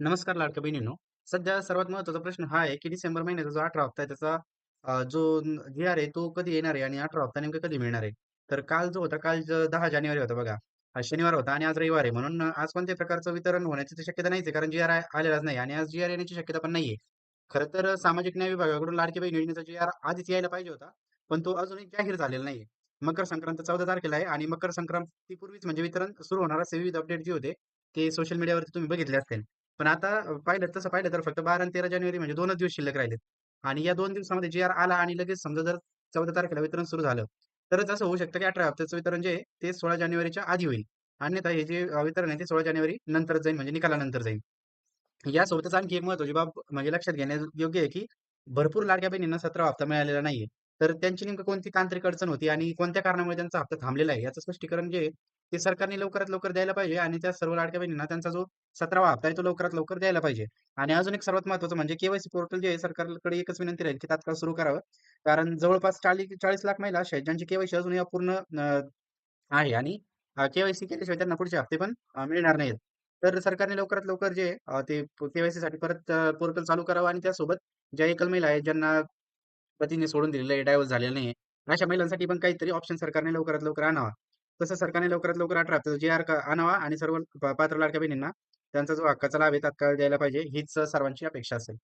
नमस्कार लाडक्या बहिणींनो. सध्या सर्वात महत्त्वाचा प्रश्न हा आहे, की डिसेंबर महिन्याचा जो 18 हप्ता आहे त्याचा जो जी-आर आहे तो कधी येणार आहे आणि 18 हप्ता नेमका कधी मिळणार आहे? तर काल जो होता काल दहा जानेवारी होता बघा. हा शनिवार होता आणि आज रविवार आहे. म्हणून आज कोणत्याही प्रकारचं वितरण होण्याची शक्यता नाहीच आहे. कारण जी-आर आलेलाच नाही आणि आज जी-आर येण्याची शक्यता पण नाहीये. खरं तर सामाजिक न्याय विभागाकडून लाडकी बहीण योजनेचा जी-आर आधीच यायला पाहिजे होता. पण तो अजूनही जाहीर झालेला नाहीये. मकर संक्रांत 14 तारखेला आहे आणि मकर संक्रांतीपूर्वीच म्हणजे वितरण सुरू होणार असे विविध अपडेट जे होते, ते सोशल मीडियावरती तुम्ही बघितले असतील. पण आता पाहिलं तसं पाहिलं तर फक्त 12 आणि 13 जानेवारी म्हणजे दोनच दिवस शिल्लक राहिलेत. आणि या दोन दिवसामध्ये जी-आर आला आणि लगेच समजा जर 14 तारखेला वितरण सुरू झालं, तरच असं होऊ शकतं की 18 हप्त्याचं वितरण जे ते 16 जानेवारीच्या आधी होईल. अन्यथा हे जे वितरण आहे ते 16 जानेवारी नंतर जाईल म्हणजे निकालानंतर जाईल. यासोबतच आणखी एक महत्वाची बाब म्हणजे लक्षात घेण्यायोग्य आहे, की भरपूर लाडक्या बहिणींना 17वा हप्ता मिळालेला नाहीये. तर त्यांची नेमकं कोणती तांत्रिक अडचण होती आणि कोणत्या कारणामुळे त्यांचा हप्ता थांबलेला आहे, याचं स्पष्टीकरण जे ते सरकारने लवकरात लवकर द्यायला पाहिजे आणि त्या सर्व लाडक्या बहिणींना त्यांचा जो 17वा हप्ता आहे तो लवकरात लवकर द्यायला पाहिजे. आणि अजून एक सर्वात महत्वाचं म्हणजे केवायसी पोर्टल जे आहे सरकारकडे एकच विनंती राहील, की तात्काळ सुरू करावं. कारण जवळपास 40 40 लाख महिला अशा आहेत ज्यांची केवायसी अजून पूर्ण अपूर्ण आहे आणि केवायसी केल्याशिवाय त्यांना पुढचे हप्ते पण मिळणार नाहीत. तर सरकारने लवकरात लवकर जे ते केवायसी साठी परत पोर्टल चालू करावं आणि त्यासोबत ज्या एकल महिला आहेत, ज्यांना पतीने सोडून दिलेलं आहे, डायव्हर्स झालेला नाही अशा महिलांसाठी पण काहीतरी ऑप्शन सरकारने लवकरात लवकर आणावा. तसं सरकारने लवकरात लवकर 18 हप्त्याचा जी-आर आणावा आणि सर्व पात्र लाडक्या बहिणींना त्यांचा जो हक्काचा लाभ आहे तात्काळ द्यायला पाहिजे, हीच सर्वांची अपेक्षा असेल.